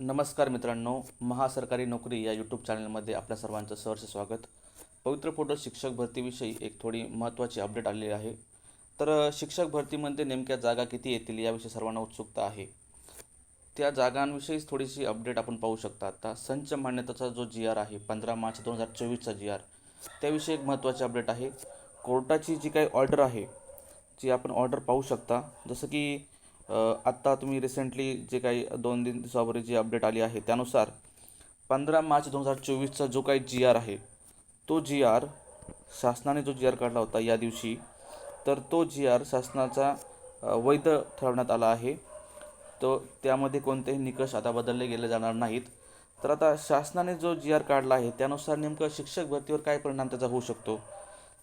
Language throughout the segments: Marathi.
नमस्कार मित्रांनो महासरकारी नोकरी या यूट्यूब चॅनलमध्ये आपल्या सर्वांचं सहर्ष स्वागत. पवित्र फोटो शिक्षक भरतीविषयी एक थोडी महत्त्वाची अपडेट आलेली आहे. तर शिक्षक भरतीमध्ये नेमक्या जागा किती येतील याविषयी सर्वांना उत्सुकता आहे. त्या जागांविषयीच थोडीशी अपडेट आपण पाहू शकता. आता संच मान्यताचा जो जी आर आहे पंधरा मार्च दोन हजार चोवीसचा जी आर त्याविषयी एक महत्त्वाची अपडेट आहे. कोर्टाची जी काही ऑर्डर आहे जी आपण ऑर्डर पाहू शकता. जसं की आत्ता तुम्ही रिसेंटली जे काही दोन दिन दिवसापूर्वी जी अपडेट आली आहे त्यानुसार पंधरा मार्च दोन हजार चोवीसचा जो काही जी आर आहे तो जी आर शासनाने जो जी आर काढला होता या दिवशी तर तो जी आर शासनाचा वैध ठरवण्यात आला आहे. तो त्यामध्ये कोणतेही निकष आता बदलले गेले जाणार नाहीत. तर आता शासनाने जो जी आर काढला आहे त्यानुसार नेमकं शिक्षक भरतीवर काय परिणाम त्याचा होऊ शकतो?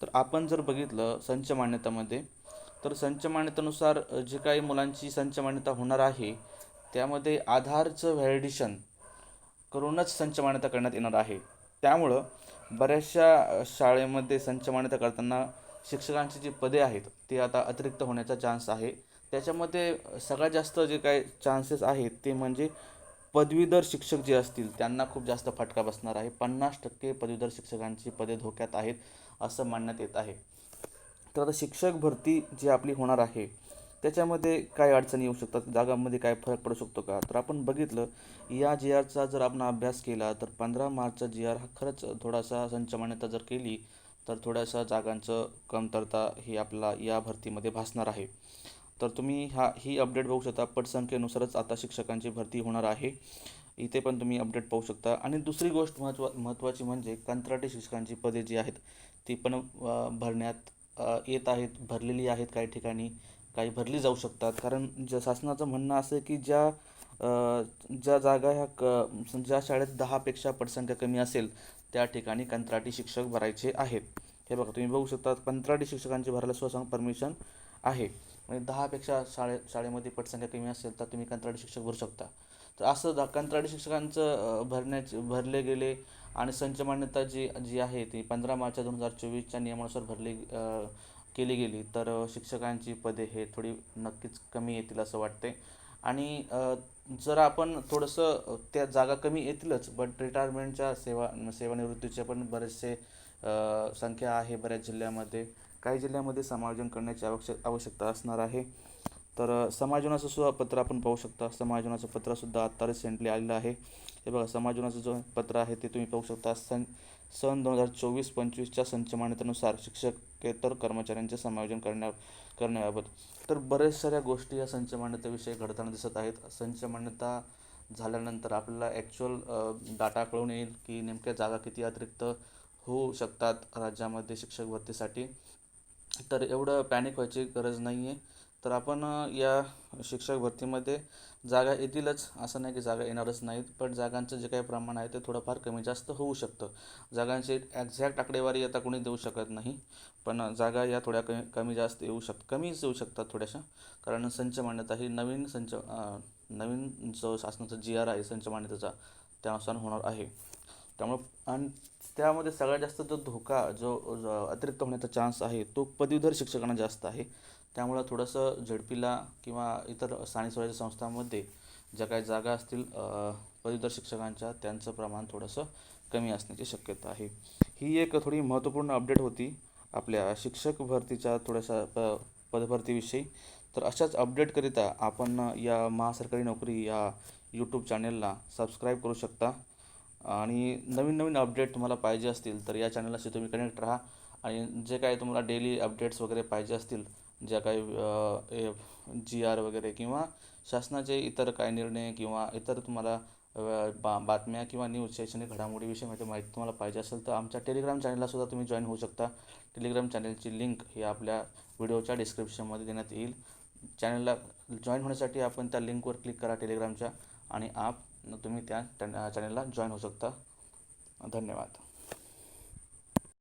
तर आपण जर बघितलं संच मान्यतामध्ये तर संचमान्यतेनुसार जे काही मुलांची संच मान्यता होणार आहे त्यामध्ये आधारचं व्हॅलिडेशन करूनच संच मान्यता करण्यात येणार आहे. त्यामुळं बऱ्याचशा शाळेमध्ये संच मान्यता करताना शिक्षकांची जी पदे आहेत ते आता अतिरिक्त होण्याचा चान्स आहे. त्याच्यामध्ये सगळ्यात जास्त जे काही चान्सेस आहेत ते म्हणजे पदवीधर शिक्षक जे असतील त्यांना खूप जास्त फटका बसणार आहे. पन्नास टक्के पदवीधर शिक्षकांची पदे धोक्यात आहेत असं मानण्यात येत आहे. तर आता शिक्षक भरती जी आपली होणार आहे त्याच्यामध्ये काय अडचणी येऊ शकतात? जागांमध्ये काय फरक पडू शकतो का? तर आपण बघितलं या जी आरचा जर आपण अभ्यास केला तर पंधरा मार्चचा जी आर हा खरंच थोडासा संच मान्यता जर केली तर थोड्याशा जागांचं कमतरता ही आपला या भरतीमध्ये भासणार आहे. तर तुम्ही हा ही अपडेट बघू शकता. पटसंख्येनुसारच आता शिक्षकांची भरती होणार आहे. इथे पण तुम्ही अपडेट पाहू शकता. आणि दुसरी गोष्ट महत्त्वा महत्त्वाची म्हणजे कंत्राटी शिक्षकांची पदे जी आहेत ती पण भरण्यात येत आहेत भरलेली आहेत काही ठिकाणी काही भरली जाऊ शकतात. कारण ज्या शासनाचं म्हणणं असं आहे की ज्या ज्या जागा ह्या क ज्या शाळेत दहापेक्षा पटसंख्या कमी असेल त्या ठिकाणी कंत्राटी शिक्षक भरायचे आहेत. हे बघा तुम्ही बघू शकता कंत्राटी शिक्षकांची भरायला स्वसंग परमिशन आहे. म्हणजे दहापेक्षा शाळे शाळेमध्ये पटसंख्या कमी असेल तर तुम्ही कंत्राटी शिक्षक भरू शकता. तर असं कंत्राटी शिक्षकांचं भरण्याचे भरले गेले आणि संच मान्यता जी जी आहे ती पंधरा मार्च दोन हजार चोवीसच्या नियमानुसार भरली केली गेली. तर शिक्षकांची पदे हे थोडी नक्कीच कमी येतील असं वाटते आणि जर आपण थोडंसं त्या जागा कमी येतीलच बट रिटायरमेंटच्या सेवा सेवानिवृत्तीचे पण बरेचसे संख्या आहे बऱ्याच जिल्ह्यामध्ये. काही जिल्ह्यामध्ये समायोजन करण्याची आवश्यक आवश्यकता असणार आहे. तर अ, समायोजनाचं सुद्धा पत्र आपण पाहू शकता. समायोजनाचं पत्रसुद्धा आत्ता रिसेंटली आलेलं आहे. हे बघा समायोजनाचं जो पत्र आहे ते तुम्ही पाहू शकता. सन सन दोन हजार चोवीस पंचवीसच्या संचमान्यतेनुसार शिक्षकेतर कर्मचाऱ्यांचे समायोजन करण्या करण्याबाबत. तर बऱ्याच साऱ्या गोष्टी या संचमान्यतेविषयी घडताना दिसत आहेत. संचमान्यता झाल्यानंतर आपल्याला ॲक्च्युअल डाटा कळून येईल की नेमक्या जागा किती अतिरिक्त होऊ शकतात राज्यामध्ये शिक्षक भरतीसाठी. तर एवढं पॅनिक व्हायची गरज नाही आहे तर आपण या शिक्षक भरतीमध्ये जागा येतीलच असं नाही की जागा येणारच नाहीत पण जागांचं जे काही प्रमाण आहे ते थोडंफार कमी जास्त होऊ शकतं. जागांची एक्झॅक्ट आकडेवारी आता कोणी देऊ शकत नाही पण जागा या थोड्या कमी कमी जास्त येऊ शक कमीच येऊ शकतात थोड्याशा. कारण संच मान्यता ही नवीन संच नवीन जो शासनाचा जी आर आहे संच मान्यतेचा त्यानुसार होणार आहे. त्यामुळं आणि त्यामध्ये सगळ्यात जास्त जो धोका जो अतिरिक्त होण्याचा चान्स आहे तो पदवीधर शिक्षकांना जास्त आहे. त्यामुळं थोडंसं झडपीला किंवा इतर स्थानिक स्वराज्य संस्थांमध्ये ज्या काही जागा असतील पदवीधर शिक्षकांच्या त्यांचं प्रमाण थोडंसं कमी असण्याची शक्यता आहे. ही एक थोडी महत्त्वपूर्ण अपडेट होती आपल्या शिक्षक भरतीच्या थोड्याशा प पदभरतीविषयी. तर अशाच अपडेटकरिता आपण या महासरकारी नोकरी या यूट्यूब चॅनेलला सबस्क्राईब करू शकता. आणि नवीन नवीन अपडेट तुम्हाला पाहिजे असतील तर या चॅनलशी तुम्ही कनेक्ट राहा. आणि जे काही तुम्हाला डेली अपडेट्स वगैरे पाहिजे असतील ज्या काही जी आर वगैरे किंवा शासनाचे इतर काही निर्णय किंवा इतर तुम्हाला बा बातम्या किंवा न्यूज शैक्षणिक घडामोडीविषयी माहिती माहिती तुम्हाला पाहिजे असेल तर आमच्या टेलिग्राम चॅनललासुद्धा तुम्ही जॉईन होऊ शकता. टेलिग्राम चॅनलची लिंक ही आपल्या व्हिडिओच्या डिस्क्रिप्शनमध्ये देण्यात येईल. चॅनलला जॉईन होण्यासाठी आपण त्या लिंकवर क्लिक करा टेलिग्रामच्या आणि आप तुम्ही त्या चॅनलला जॉईन होऊ शकता. धन्यवाद.